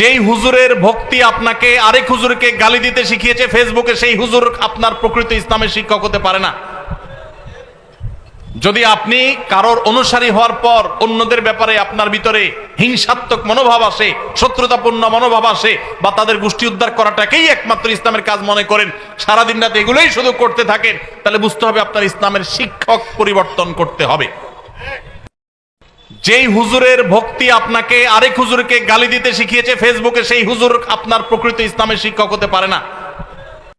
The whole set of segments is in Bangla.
যেই হুজুরের ভক্তি আপনাকে, আরেক হুজুরকে গালি দিতে শিখিয়েছে, ফেসবুকে সেই হুজুর আপনার প্রকৃত ইসলামের শিক্ষক হতে পারে না। যদি আপনি কারোর অনুসারী হওয়ার পর অন্যদের ব্যাপারে আপনার ভিতরে হিংসাত্মক মনোভাব আসে, শত্রুতাপূর্ণ মনোভাব আসে, বা তাদের গোষ্ঠী উদ্ধার করাটাকেই একমাত্র ইসলামের কাজ মনে করেন, সারাদিন রাত এগুলোই শুধু করতে থাকেন, তাহলে বুঝতে হবে আপনার ইসলামের শিক্ষক পরিবর্তন করতে হবে। যেই হুজুরের ভক্তি আপনাকে, আরেক হুজুরকে গালি দিতে শিখিয়েছে, ফেসবুকে সেই হুজুর আপনার প্রকৃত ইসলামের শিক্ষক হতে পারে না।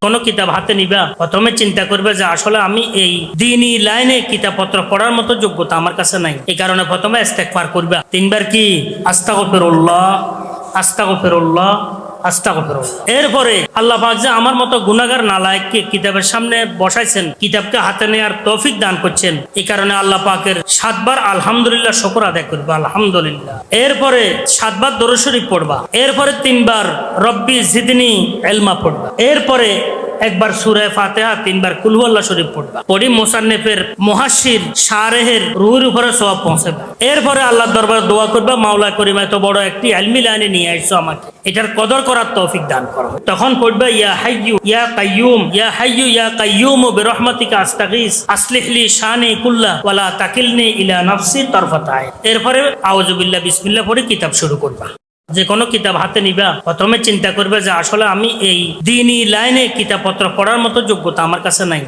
কোনো কিতাব হাতে নিবা? প্রথমে চিন্তা করবে যে আসলে আমি এই দিনই লাইনে কিতাবপত্র পড়ার মতো যোগ্যতা আমার কাছে নাই। এই কারণে প্রথমে পার করবা। তিনবার কি? আস্তা গফিরুল্লাহ এরপরে আল্লাহ পাক যে আমার মতো গুনাগার নালায়ককে কিতাবের সামনে বসাইছেন, কিতাবকে হাতে নেওয়ার তৌফিক দান করছেন এই কারণে আল্লাহ পাকের সাতবার আলহামদুলিল্লাহ শকর আদায় করবা, আলহামদুলিল্লাহ। এরপরে সাতবার দরশরী পড়বা, এরপরে তিনবার রব্বি জিদনি এলমা পড়বা, এরপরে একবার সুরে ফাতেহা, তিনবার কুলহুয়াল্লাহ শরীফ পড়বা। পড়ি মোসান্নেফের মহাশির শাহরেহের রুহির উপরে সব পৌঁছাবে। এরপরে আল্লাহ দরবার দোয়া করবা, মাওলা করিম, এত বড় একটি আলমি লাইনে নিয়ে আসছো আমাকে। এটার কদর করার তৌফিক দান করো। তখন পড়বে, ইয়া হাইয়ু ইয়া কাইয়ুম ইয়া হাইয়ু ইয়া কাইয়ুম বিরহমাতিকা আস্তাগিস আসলিহলি শানি কুল্লা ওয়ালা তাকিলনি ইলা নাফসি তরফাতায় এরপরে আউযুবিল্লাহ, বিসমিল্লাহ পড়ে কিতাব শুরু করবা। যে কোনো কিতাব হাতে নিবা প্রথমে চিন্তা করবে যে আসলে আমি এই দিনই লাইনে কিতাবপত্র পড়ার মতো যোগ্যতা আমার কাছে নাই।